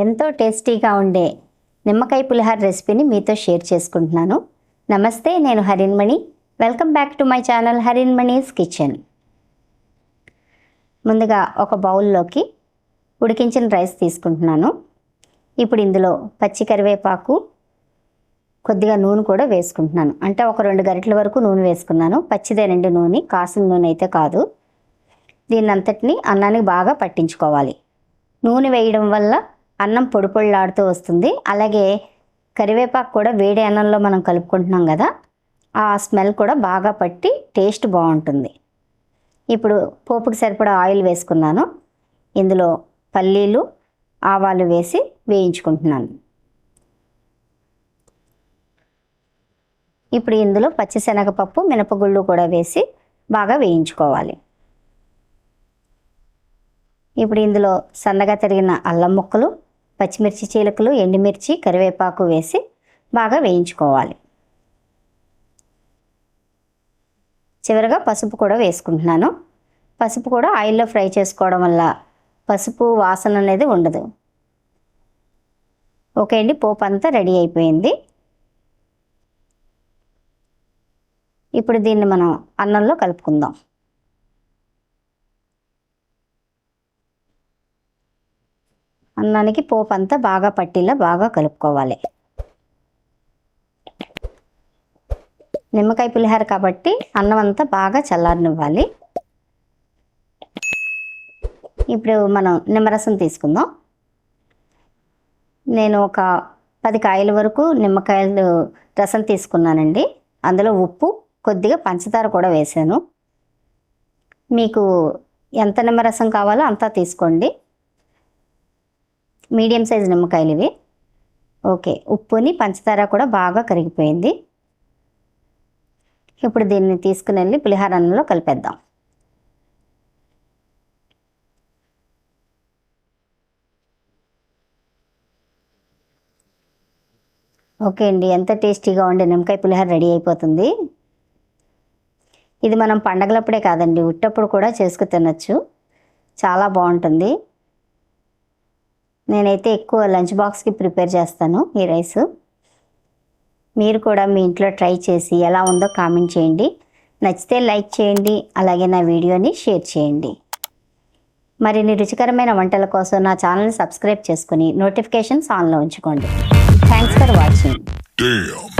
ఎంతో టేస్టీగా ఉండే నిమ్మకాయ పులిహార రెసిపీని మీతో షేర్ చేసుకుంటున్నాను. నమస్తే నేను Harinmani welcome back to my channel Harinmani's kitchen. ముందుగా ఒక బౌల్లోకి ఉడికించిన రైస్ తీసుకుంటున్నాను. ఇప్పుడు ఇందులో పచ్చి కరివేపాకు కొద్దిగా నూనె కూడా వేసుకుంటున్నాను. అంటే ఒక రెండు గరిటెల వరకు నూనె వేసుకున్నాను. పచ్చిదేనండి నూనె కాసిన నూనె అయితే కాదు. దీన్ని అంతటిని అన్నానికి బాగా పట్టించుకోవాలి. నూనె వేయడం వల్ల అన్నం పొడిపొడిలాడుతూ వస్తుంది. అలాగే కరివేపాకు కూడా వేడి అన్నంలో మనం కలుపుకుంటున్నాం కదా ఆ స్మెల్ కూడా బాగా పట్టి టేస్ట్ బాగుంటుంది. ఇప్పుడు పోపుకి సరిపడా ఆయిల్ వేసుకున్నాను. ఇందులో పల్లీలు ఆవాలు వేసి వేయించుకుంటున్నాను. ఇప్పుడు ఇందులో పచ్చిశనగపప్పు మినపగుళ్ళు కూడా వేసి బాగా వేయించుకోవాలి. ఇప్పుడు ఇందులో సన్నగా తరిగిన అల్లం ముక్కలు పచ్చిమిర్చి చీలకలు ఎండుమిర్చి కరివేపాకు వేసి బాగా వేయించుకోవాలి. చివరగా పసుపు కూడా వేసుకుంటున్నాను. పసుపు కూడా ఆయిల్లో ఫ్రై చేసుకోవడం వల్ల పసుపు వాసన అనేది ఉండదు. ఓకే అండి పోపు అంతా రెడీ అయిపోయింది. ఇప్పుడు దీన్ని మనం అన్నంలో కలుపుకుందాం. అన్నానికి పోపు అంతా బాగా పట్టిలా బాగా కలుపుకోవాలి. నిమ్మకాయ పులిహార కాబట్టి అన్నం అంతా బాగా చల్లారనివ్వాలి. ఇప్పుడు మనం నిమ్మరసం తీసుకుందాం. నేను ఒక పది కాయల వరకు నిమ్మకాయలు రసం తీసుకున్నానండి. అందులో ఉప్పు కొద్దిగా పంచదార కూడా వేసాను మీకు ఎంత నిమ్మరసం కావాలో అంతా తీసుకోండి. మీడియం సైజ్ నిమ్మకాయలు ఇవి. ఓకే ఉప్పుని పంచదార కూడా బాగా కరిగిపోయింది. ఇప్పుడు దీన్ని తీసుకుని వెళ్ళి పులిహార అన్నంలో కలిపేద్దాం. ఓకే అండి ఎంత టేస్టీగా ఉండే నిమ్మకాయ పులిహార రెడీ అయిపోతుంది. ఇది మనం పండగలప్పుడే కాదండి ఉట్టప్పుడు కూడా చేసుకు తినచ్చు. చాలా బాగుంటుంది. నేనైతే ఎక్కువ లంచ్ బాక్స్కి ప్రిపేర్ చేస్తాను ఈ రైస్. మీరు కూడా మీ ఇంట్లో ట్రై చేసి ఎలా ఉందో కామెంట్ చేయండి. నచ్చితే లైక్ చేయండి అలాగే నా వీడియోని షేర్ చేయండి. మరిన్ని రుచికరమైన వంటల కోసం నా ఛానల్ని సబ్స్క్రైబ్ చేసుకుని నోటిఫికేషన్స్ ఆన్లో ఉంచుకోండి. Thanks for watching